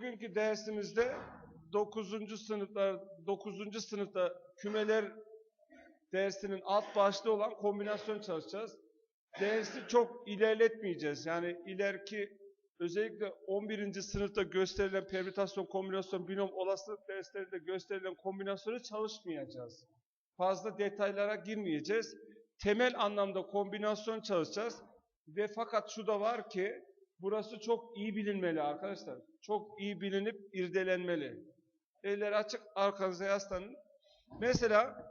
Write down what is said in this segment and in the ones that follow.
Bugünkü dersimizde 9. sınıflar 9. sınıfta kümeler dersinin alt başlığı olan kombinasyon çalışacağız. Dersi çok ilerletmeyeceğiz. Yani ileriki özellikle 11. sınıfta gösterilen permütasyon, kombinasyon, binom, olasılık derslerinde gösterilen kombinasyonu çalışmayacağız. Fazla detaylara girmeyeceğiz. Temel anlamda kombinasyon çalışacağız. Ve fakat şu da var ki burası çok iyi bilinmeli arkadaşlar. Çok iyi bilinip irdelenmeli. Eller açık arkanıza yaslanın. Mesela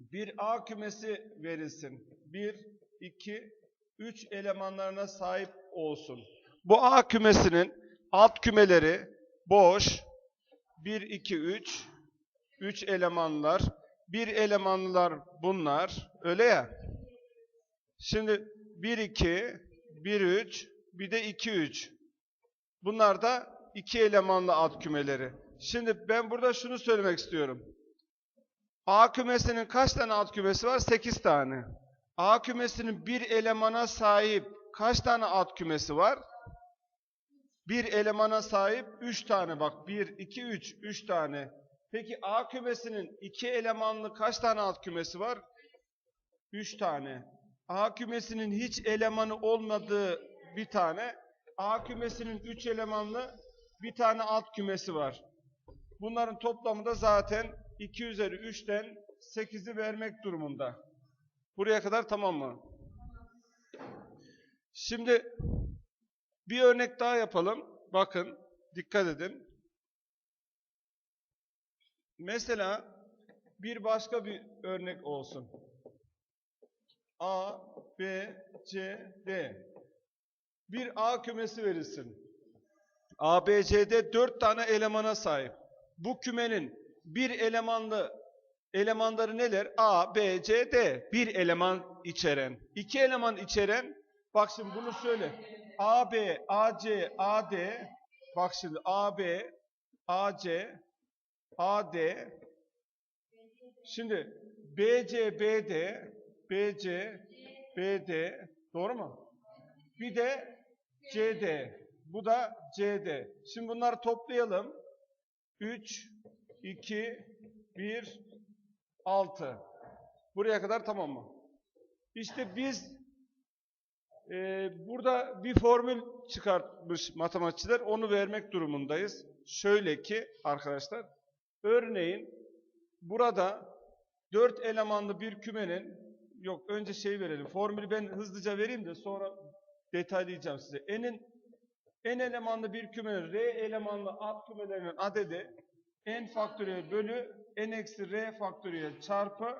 bir A kümesi verilsin. 1, 2, 3 elemanlarına sahip olsun. Bu A kümesinin alt kümeleri boş. 1, 2, 3. 3 elemanlar. Bir elemanlılar bunlar. Öyle ya. Şimdi 1, 2, 1, 3, bir de 2, 3. Bunlar da iki elemanlı alt kümeleri. Şimdi ben burada şunu söylemek istiyorum. A kümesinin kaç tane alt kümesi var? 8 tane. A kümesinin bir elemana sahip kaç tane alt kümesi var? Bir elemana sahip 3 tane bak. 1, 2, 3. 3 tane. Peki A kümesinin iki elemanlı kaç tane alt kümesi var? 3 tane. A kümesinin hiç elemanı olmadığı bir tane. A kümesinin 3 elemanlı bir tane alt kümesi var. Bunların toplamı da zaten 2 üzeri 3'ten 8'i vermek durumunda. Buraya kadar tamam mı? Şimdi bir örnek daha yapalım. Bakın, dikkat edin. Mesela bir başka bir örnek olsun. A, B, C, D. Bir A kümesi verilsin. A, B, C'de 4 tane elemana sahip. Bu kümenin bir elemanlı elemanları neler? A, B, C, D. Bir eleman içeren. İki eleman içeren. Bak şimdi bunu söyle. A, B, A, C, A, D. Bak şimdi A, B, A, C, A, D. Şimdi B, C, B, D. B, C, B, D. Doğru mu? Bir de C, D. Bu da C, D. Şimdi bunları toplayalım. 3, 2, 1, 6. Buraya kadar tamam mı? İşte biz e, burada bir formül çıkartmış matematikçiler. Onu vermek durumundayız. Şöyle ki arkadaşlar. Örneğin burada 4 elemanlı bir kümenin yok önce şey verelim. Formülü ben hızlıca vereyim de sonra detaylayacağım size. N'in n elemanlı bir kümenin R elemanlı alt kümelerinin adedi n faktöriyel bölü n eksi R faktöriyel çarpı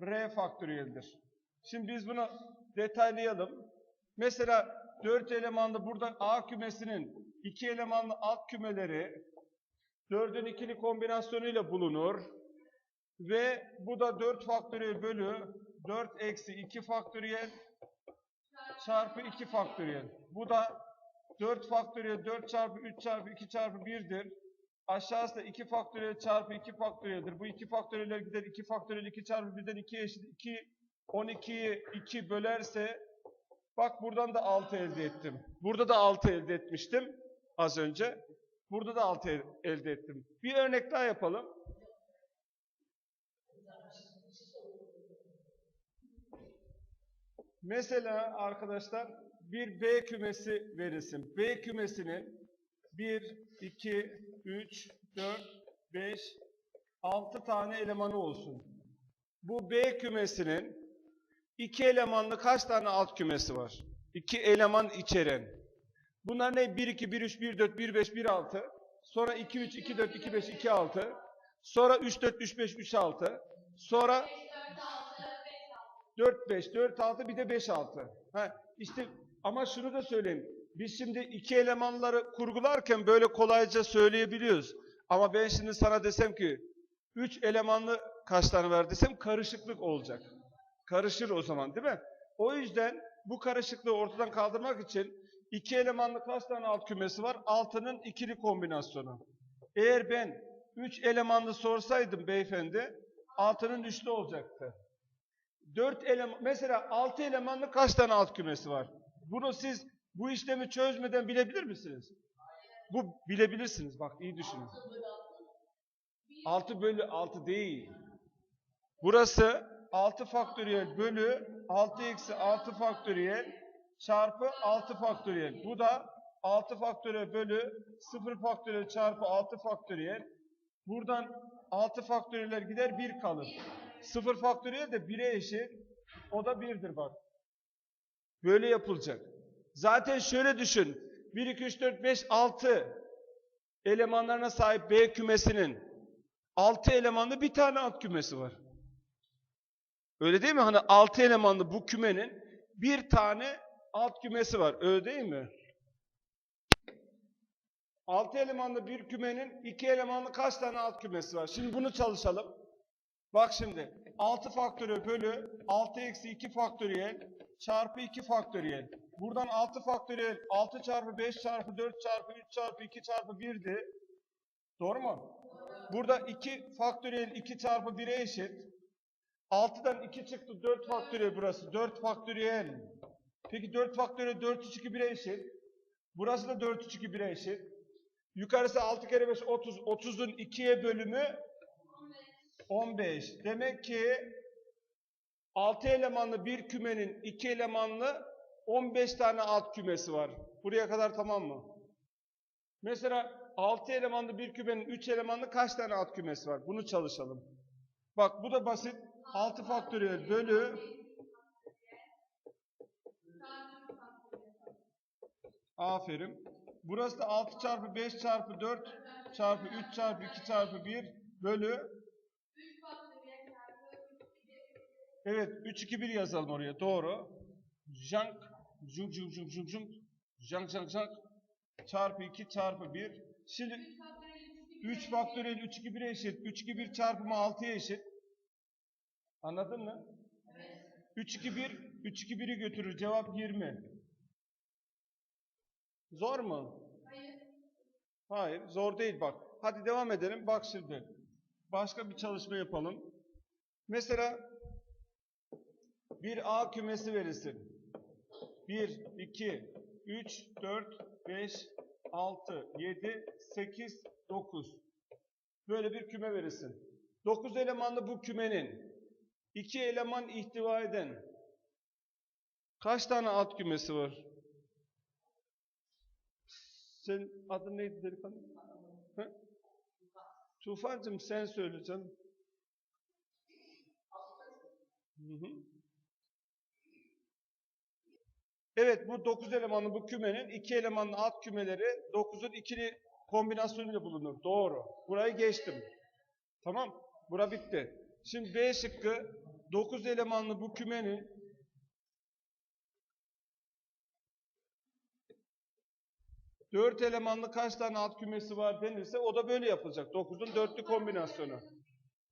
R faktöriyeldir. Şimdi biz bunu detaylayalım. Mesela 4 elemanlı burada A kümesinin 2 elemanlı alt kümeleri 4'ün ikili kombinasyonuyla bulunur. Ve bu da 4 faktöriyel bölü 4 eksi 2 faktöriyel çarpı 2 faktöriyel. Bu da 4 faktöriyel 4 çarpı 3 çarpı 2 çarpı 1'dir. Aşağısı da 2 faktöriyel çarpı 2 faktöriyeldir. Bu 2 faktöriyeller gider 2 faktöriyel 2 çarpı 1'den 2 eşit 2 12'yi 2 bölerse bak buradan da 6 elde ettim. Burada da 6 elde etmiştim az önce. Burada da 6 el- elde ettim. Bir örnek daha yapalım. Mesela arkadaşlar bir B kümesi verilsin. B kümesinin 1, 2, 3, 4, 5, 6 tane elemanı olsun. Bu B kümesinin iki elemanlı kaç tane alt kümesi var? İki eleman içeren. Bunlar ne? 1, 2, 1, 3, 1, 4, 1, 5, 1, 6. Sonra 2, 3, 2, 4, 2, 5, 2, 6. Sonra 3, 4, 3, 5, 3, 6. Sonra 4, 5, 4, 6 bir de 5, 6. Ha, işte ama şunu da söyleyeyim. Biz şimdi iki elemanları kurgularken böyle kolayca söyleyebiliyoruz. Ama ben şimdi sana desem ki 3 elemanlı kaç tane var desem karışıklık olacak. Karışır o zaman değil mi? O yüzden bu karışıklığı ortadan kaldırmak için iki elemanlı kaç tane alt kümesi var? 6'nın ikili kombinasyonu. Eğer ben 3 elemanlı sorsaydım beyefendi 6'nın üçlü olacaktı. 4 eleman mesela 6 elemanlı kaç tane alt kümesi var? Bunu siz bu işlemi çözmeden bilebilir misiniz? Bu bilebilirsiniz. Bak iyi düşünün. 6 bölü 6 değil. Burası 6 faktöriyel bölü 6 eksi 6 faktöriyel çarpı 6 faktöriyel. Bu da 6 faktöriyel bölü 0 faktöriyel çarpı 6 faktöriyel. Buradan 6 faktöriyeller gider 1 kalır. 0 faktöriyel de 1'e eşit. O da 1'dir bak. Böyle yapılacak. Zaten şöyle düşün. 1, 2, 3, 4, 5, 6 elemanlarına sahip B kümesinin 6 elemanlı bir tane alt kümesi var. Öyle değil mi? Hani 6 elemanlı bu kümenin bir tane alt kümesi var. Öyle değil mi? 6 elemanlı bir kümenin 2 elemanlı kaç tane alt kümesi var? Şimdi bunu çalışalım. Bak şimdi 6 faktöriyel bölü 6 eksi 2 faktöriyel çarpı 2 faktöriyel. Buradan 6 faktöriyel 6 çarpı 5 çarpı 4 çarpı 3 çarpı 2 çarpı 1'di. Doğru mu? Burada 2 faktöriyel 2 çarpı 1'e eşit. 6'dan 2 çıktı 4 faktöriyel burası. 4 faktöriyel. Peki 4 faktöriyel 4 3 2 1'e eşit. Burası da 4 3 2 1'e eşit. Yukarısı 6 kere 5 30. 30'un 2'ye bölümü 15. Demek ki 6 elemanlı bir kümenin 2 elemanlı 15 tane alt kümesi var. Buraya kadar tamam mı? Mesela 6 elemanlı bir kümenin 3 elemanlı kaç tane alt kümesi var? Bunu çalışalım. Bak bu da basit. 6 faktöriyel bölü Aferin. Burası da 6 çarpı 5 çarpı 4 çarpı 3 çarpı 2 çarpı 1 bölü Evet 3 2 1 yazalım oraya. Doğru. Jank junk junk junk junk junk jank jank jank çarpı 2 çarpı 1. Şimdi 3 faktöriyel 3 2 1'e eşit. 3 2 1 çarpımı 6'ya eşit. Anladın mı? 3 2 1 3 2 1'i götürür. Cevap 20. Zor mu? Hayır, zor değil bak. Hadi devam edelim. Bak şimdi. Başka bir çalışma yapalım. Mesela bir A kümesi verilsin. 1, 2, 3, 4, 5, 6, 7, 8, 9. Böyle bir küme verilsin. 9 elemanlı bu kümenin 2 eleman ihtiva eden kaç tane alt kümesi var? Senin adın neydi delikanlı? He? Tufancığım sen söyle canım. Hı hı. Evet bu 9 elemanlı bu kümenin 2 elemanlı alt kümeleri 9'un ikili kombinasyonuyla bulunur. Doğru. Burayı geçtim. Tamam. Bura bitti. Şimdi B şıkkı 9 elemanlı bu kümenin Dört elemanlı kaç tane alt kümesi var denirse o da böyle yapılacak. 9'un dörtlü kombinasyonu.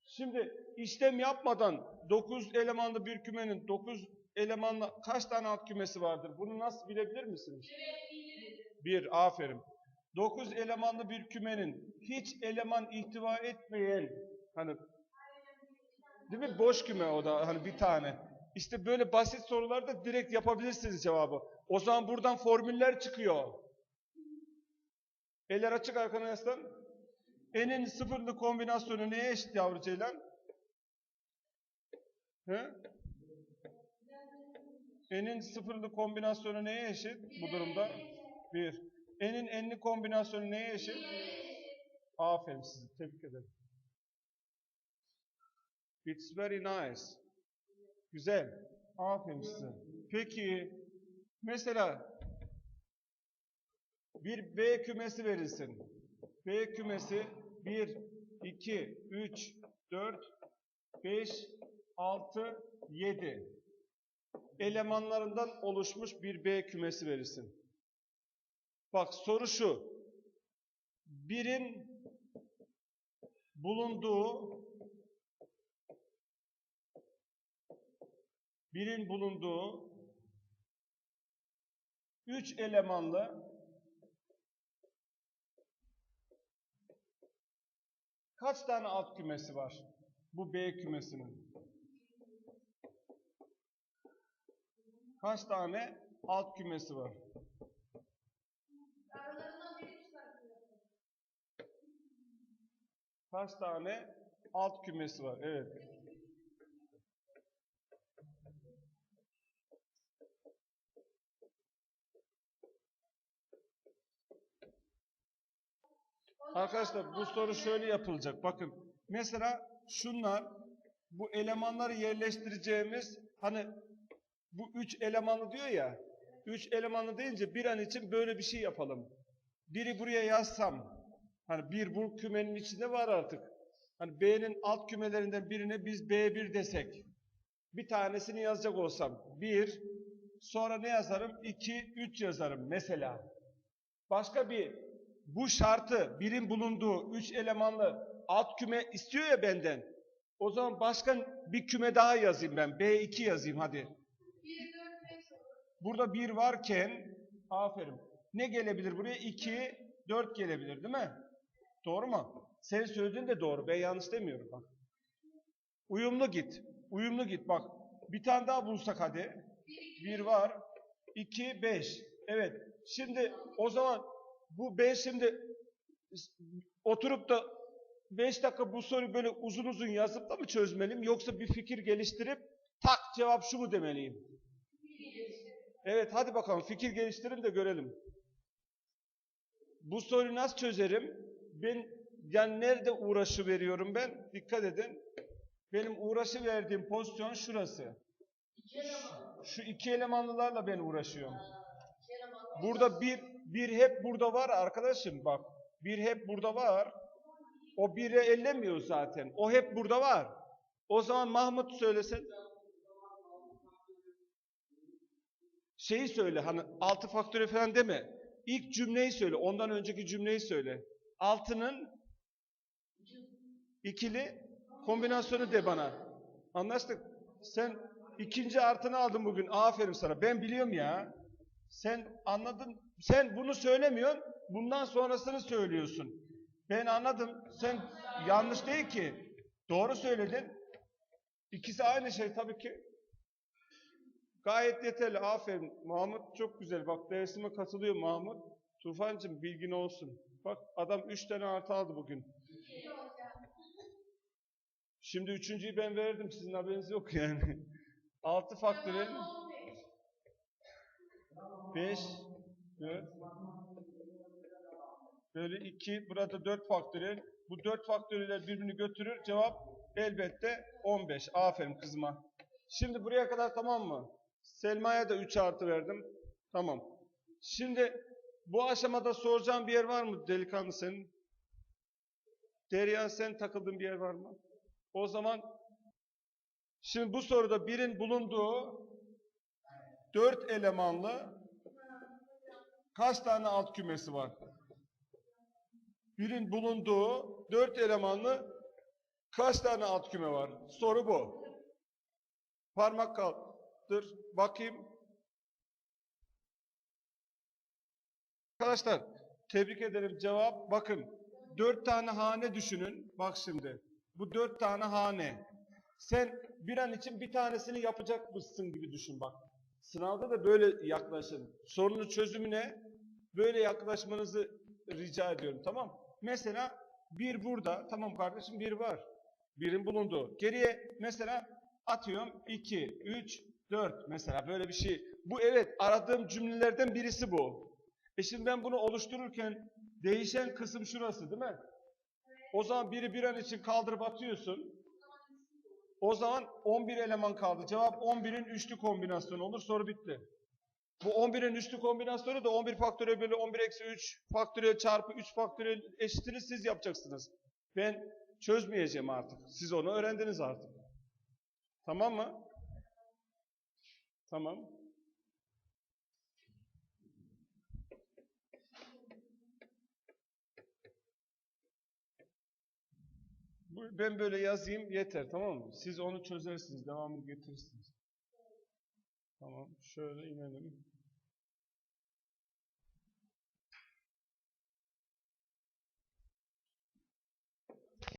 Şimdi işlem yapmadan 9 elemanlı bir kümenin 9 elemanlı kaç tane alt kümesi vardır? Bunu nasıl bilebilir misiniz? Bir, aferin. 9 elemanlı bir kümenin hiç eleman ihtiva etmeyen hani değil mi? Boş küme o da hani bir tane. İşte böyle basit sorularda direkt yapabilirsiniz cevabı. O zaman buradan formüller çıkıyor. Eller açık arkadaşlar. N'in sıfırlı kombinasyonu neye eşit yavru ceylan? He? N'in sıfırlı kombinasyonu neye eşit bu durumda? 1. N'in n'li kombinasyonu neye eşit? Aferin size. Tebrik ederim. It's very nice. Güzel. Aferin size. Peki mesela bir B kümesi verilsin. B kümesi 1, 2, 3, 4, 5, 6, 7 elemanlarından oluşmuş bir B kümesi verilsin. Bak soru şu. Birin bulunduğu birin bulunduğu üç elemanlı kaç tane alt kümesi var? Bu B kümesinin. Kaç tane alt kümesi var? Kaç tane alt kümesi var? Evet. Arkadaşlar bu soru şöyle yapılacak. Bakın mesela şunlar bu elemanları yerleştireceğimiz hani bu üç elemanlı diyor ya üç elemanlı deyince bir an için böyle bir şey yapalım. Biri buraya yazsam hani bir bu kümenin içinde var artık. Hani B'nin alt kümelerinden birine biz B1 desek bir tanesini yazacak olsam 1 sonra ne yazarım? 2, 3 yazarım mesela. Başka bir bu şartı birin bulunduğu 3 elemanlı alt küme istiyor ya benden. O zaman başka bir küme daha yazayım ben. B2 yazayım hadi. Burada 1 varken aferin. Ne gelebilir buraya? 2, 4 gelebilir değil mi? Doğru mu? Senin söylediğin de doğru. Ben yanlış demiyorum bak. Uyumlu git. Uyumlu git bak. Bir tane daha bulsak hadi. 1 var. 2, 5. Evet. Şimdi o zaman bu ben şimdi oturup da 5 dakika bu soruyu böyle uzun uzun yazıp da mı çözmeliyim yoksa bir fikir geliştirip tak cevap şu mu demeliyim? Evet hadi bakalım fikir geliştirin de görelim. Bu soruyu nasıl çözerim? Ben yani nerede uğraşı veriyorum ben? Dikkat edin. Benim uğraşı verdiğim pozisyon şurası. Şu iki elemanlılarla ben uğraşıyorum. Burada bir, bir hep burada var arkadaşım bak. Bir hep burada var. O biri ellemiyor zaten. O hep burada var. O zaman Mahmut söylesin. Şeyi söyle hani altı faktörü falan deme. İlk cümleyi söyle. Ondan önceki cümleyi söyle. Altının ikili kombinasyonu de bana. Anlaştık. Sen ikinci artını aldın bugün. Aferin sana. Ben biliyorum ya. Sen anladın. Sen bunu söylemiyorsun. Bundan sonrasını söylüyorsun. Ben anladım. Sen yanlış değil ki. Doğru söyledin. İkisi aynı şey tabii ki. Gayet yeterli. Aferin. Mahmut çok güzel. Bak dersime katılıyor Mahmut. Tufancığım bilgin olsun. Bak adam üç tane artı aldı bugün. Şimdi üçüncüyü ben verdim. Sizin haberiniz yok yani. Altı faktörel. Beş, dört. Böyle iki. Burada dört faktörel. Bu dört faktöreller birbirini götürür. Cevap elbette 15. Aferin kızıma. Şimdi buraya kadar tamam mı? Selma'ya da 3 artı verdim. Tamam. Şimdi bu aşamada soracağım bir yer var mı delikanlı senin? Derya sen takıldığın bir yer var mı? O zaman şimdi bu soruda birin bulunduğu dört elemanlı kaç tane alt kümesi var? Birin bulunduğu dört elemanlı kaç tane alt küme var? Soru bu. Parmak kaldır. Bakayım. Arkadaşlar tebrik ederim. Cevap bakın. Dört tane hane düşünün. Bak şimdi. Bu dört tane hane. Sen bir an için bir tanesini yapacakmışsın gibi düşün bak. Sınavda da böyle yaklaşın. Sorunun çözümüne böyle yaklaşmanızı rica ediyorum. Tamam. Mesela bir burada. Tamam kardeşim bir var. Birin bulunduğu. Geriye mesela atıyorum 2, 3, 4 mesela böyle bir şey. Bu evet aradığım cümlelerden birisi bu. E şimdi ben bunu oluştururken değişen kısım şurası değil mi? O zaman biri bir an için kaldırıp atıyorsun. O zaman 11 eleman kaldı. Cevap 11'in üçlü kombinasyonu olur. Soru bitti. Bu 11'in üçlü kombinasyonu da 11 faktöriyel bölü 11 eksi 3 faktöriyel çarpı 3 faktöriyel eşitini siz yapacaksınız. Ben çözmeyeceğim artık. Siz onu öğrendiniz artık. Tamam mı? Tamam. Ben böyle yazayım yeter tamam mı? Siz onu çözersiniz, devamını getirirsiniz. Tamam, şöyle inelim.